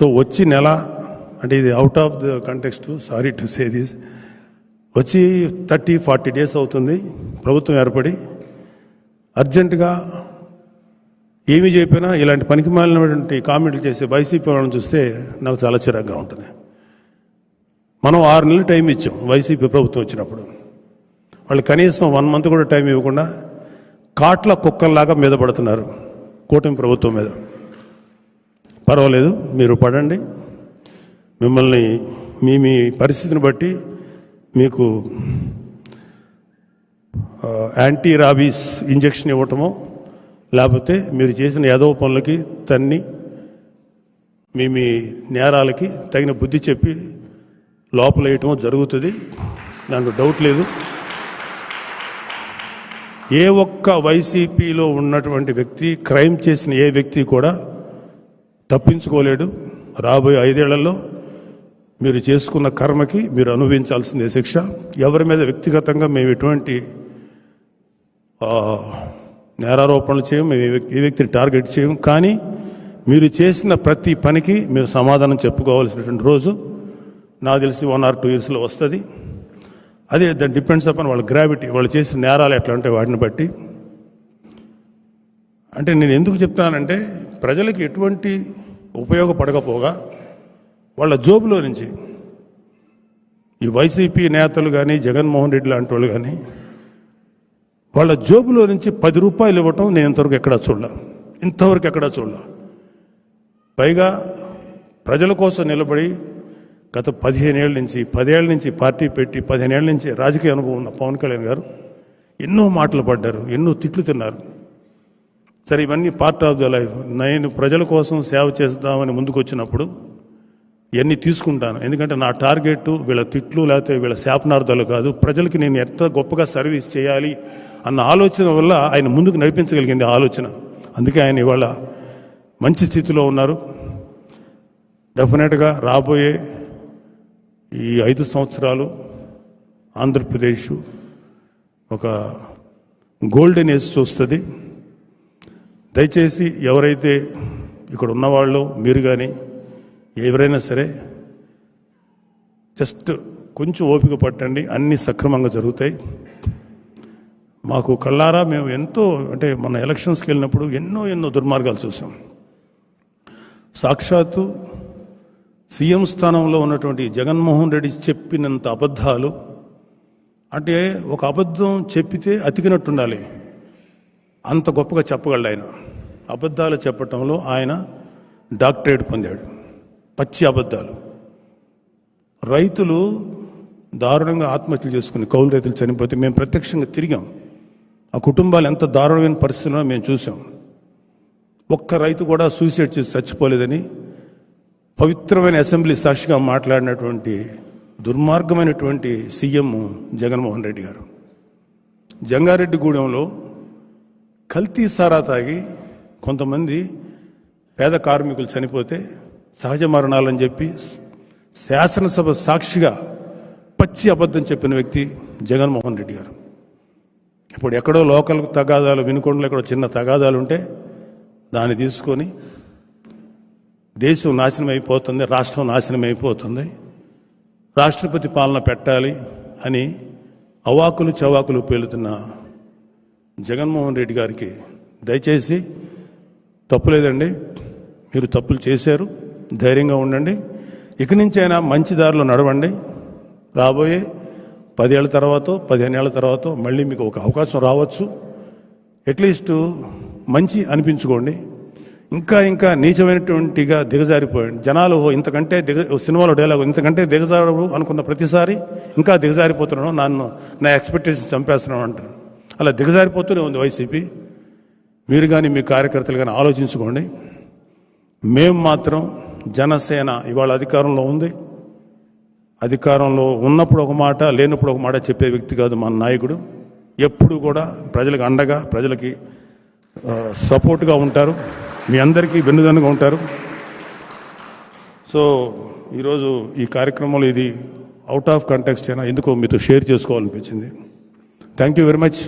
So వచ్చి నెల అంటే ఇది out of the context sorry to say this వచ్చి థర్టీ ఫార్టీ డేస్ అవుతుంది ప్రభుత్వం ఏర్పడి అర్జెంటుగా ఏమి చెప్పినా ఇలాంటి పనికి మాలినటువంటి కామెంట్లు చేసే వైసీపీ వాళ్ళని చూస్తే నాకు చాలా చిరాగ్గా ఉంటుంది. మనం ఆరు నెలలు టైం ఇచ్చాం వైసీపీ ప్రభుత్వం వచ్చినప్పుడు. వాళ్ళు కనీసం వన్ మంత్ కూడా టైం ఇవ్వకుండా కాట్ల కుక్కల్లాగా మీద పడుతున్నారు కూటమి ప్రభుత్వం మీద. పర్వాలేదు మీరు పడండి. మిమ్మల్ని మీ మీ పరిస్థితిని బట్టి మీకు యాంటీ రాబీస్ ఇంజెక్షన్ ఇవ్వటమో లేకపోతే మీరు చేసిన యాదవ పనులకి తన్ని మీ మీ నేరాలకి తగిన బుద్ధి చెప్పి లోపల వేయటమో జరుగుతుంది. దాంట్లో డౌట్ లేదు. ఏ ఒక్క వైసీపీలో ఉన్నటువంటి వ్యక్తి క్రైమ్ చేసిన ఏ వ్యక్తి కూడా తప్పించుకోలేడు. రాబోయే ఐదేళ్ళలో మీరు చేసుకున్న కర్మకి మీరు అనుభవించాల్సిందే శిక్ష. ఎవరి మీద వ్యక్తిగతంగా మేము ఎటువంటి నేరారోపణలు చేయం మేము ఏ వ్యక్తిని టార్గెట్ చేయం కానీ మీరు చేసిన ప్రతి పనికి మీరు సమాధానం చెప్పుకోవాల్సినటువంటి రోజు నాకు తెలిసి వన్ ఆర్ టూ ఇయర్స్లో వస్తుంది. అదే దట్ డిపెండ్స్ అపాన్ వాళ్ళ గ్రావిటీ వాళ్ళు చేసిన నేరాలు ఎట్లా ఉంటాయి వాటిని బట్టి. అంటే నేను ఎందుకు చెప్తానంటే ప్రజలకు ఎటువంటి ఉపయోగపడకపోగా వాళ్ళ జోబులో నుంచి ఈ వైసీపీ నేతలు కానీ జగన్మోహన్ రెడ్డి లాంటి వాళ్ళు కానీ వాళ్ళ జోబులో నుంచి పది రూపాయలు ఇవ్వటం నేను ఇంతవరకు ఎక్కడా చూడలే. ఇంతవరకు ఎక్కడా చూడలే. పైగా ప్రజల కోసం నిలబడి గత పదిహేను ఏళ్ళ నుంచి పదేళ్ళ నుంచి పార్టీ పెట్టి పదిహేను ఏళ్ళ నుంచి రాజకీయ అనుభవం ఉన్న పవన్ కళ్యాణ్ గారు ఎన్నో మాటలు పడ్డారు ఎన్నో తిట్లు తిన్నారు. సరే ఇవన్నీ పార్ట్ ఆఫ్ ద లైఫ్ నేను ప్రజల కోసం సేవ చేద్దామని ముందుకు వచ్చినప్పుడు ఇవన్నీ తీసుకుంటాను. ఎందుకంటే నా టార్గెట్ వీళ్ళ తిట్లు లేకపోతే వీళ్ళ శాపనార్థాలు కాదు. ప్రజలకి నేను ఎంత గొప్పగా సర్వీస్ చేయాలి అన్న ఆలోచన వల్ల ఆయన ముందుకు నడిపించగలిగింది ఆలోచన. అందుకే ఆయన ఇవాళ మంచి స్థితిలో ఉన్నారు. డెఫినెట్గా రాబోయే ఈ ఐదు సంవత్సరాలు ఆంధ్రప్రదేశ్ ఒక గోల్డెన్ ఏజ్ చూస్తుంది. దయచేసి ఎవరైతే ఇక్కడ ఉన్నవాళ్ళు మీరు కానీ ఎవరైనా సరే జస్ట్ కొంచెం ఓపిక పట్టండి. అన్నీ సక్రమంగా జరుగుతాయి. మాకు కళ్ళారా మేము ఎంతో అంటే మన ఎలక్షన్స్కి వెళ్ళినప్పుడు ఎన్నో ఎన్నో దుర్మార్గాలు చూసాం. సాక్షాత్తు సీఎం స్థానంలో ఉన్నటువంటి జగన్మోహన్ రెడ్డి చెప్పినంత అబద్ధాలు అంటే ఒక అబద్ధం చెప్పితే అతికినట్టుండాలి. అంత గొప్పగా చెప్పగలడు ఆయన. అబద్ధాలు చెప్పటంలో ఆయన డాక్టరేట్ పొందాడు. పచ్చి అబద్ధాలు. రైతులు దారుణంగా ఆత్మహత్యలు చేసుకుని కౌలు రైతులు చనిపోతే మేము ప్రత్యక్షంగా తిరిగాం. ఆ కుటుంబాలు ఎంత దారుణమైన పరిస్థితుల్లో మేము చూసాం. ఒక్క రైతు కూడా సూసైడ్ చేసి చచ్చిపోలేదని పవిత్రమైన అసెంబ్లీ సాక్షిగా మాట్లాడినటువంటి దుర్మార్గమైనటువంటి సీఎం జగన్మోహన్ రెడ్డి గారు. జంగారెడ్డిగూడెంలో కల్తీ సారా తాగి కొంతమంది పేద కార్మికులు చనిపోతే సహజ మరణాలని చెప్పి శాసనసభ సాక్షిగా పచ్చి అబద్ధం చెప్పిన వ్యక్తి జగన్మోహన్ రెడ్డి గారు. ఇప్పుడు ఎక్కడో లోకల్ తగాదాలు వినుకొండలో ఎక్కడో చిన్న తగాదాలు ఉంటే దాన్ని తీసుకొని దేశం నాశనం అయిపోతుంది రాష్ట్రం నాశనం అయిపోతుంది రాష్ట్రపతి పాలన పెట్టాలి అని అవాకులు చవాకులు పేలుతున్న జగన్మోహన్ రెడ్డి గారికి దయచేసి తప్పులేదండి. మీరు తప్పులు చేశారు. ధైర్యంగా ఉండండి. ఇక నుంచైనా మంచి దారిలో నడవండి. రాబోయే పదేళ్ళ తర్వాత పదిహేను ఏళ్ళ తర్వాత మళ్ళీ మీకు ఒక అవకాశం రావచ్చు. అట్లీస్ట్ మంచి అనిపించుకోండి. ఇంకా ఇంకా నీచమైనటువంటిగా దిగజారిపోయండి. జనాలు ఇంతకంటే దిగ సినిమాలో డైలాగ్ ఇంతకంటే దిగజారు అనుకున్న ప్రతిసారి ఇంకా దిగజారిపోతున్నాను. నన్ను నా ఎక్స్పెక్టేషన్ చంపేస్తున్నాను అంటారు అలా దిగజారిపోతూనే ఉంది వైసీపీ. మీరు కానీ మీ కార్యకర్తలు కానీ ఆలోచించుకోండి. మేము మాత్రం జనసేన ఇవాళ అధికారంలో ఉంది. అధికారంలో ఉన్నప్పుడు ఒక మాట లేనప్పుడు ఒక మాట చెప్పే వ్యక్తి కాదు మన నాయకుడు. ఎప్పుడు కూడా ప్రజలకు అండగా ప్రజలకి సపోర్ట్గా ఉంటారు. మీ అందరికీ వెన్నుదన్నుగా ఉంటారు. సో ఈరోజు ఈ కార్యక్రమంలో ఇది అవుట్ ఆఫ్ కంటెక్స్ట్ అయినా ఎందుకో మీతో share చేసుకోవాలనిపించింది. Thank you very much.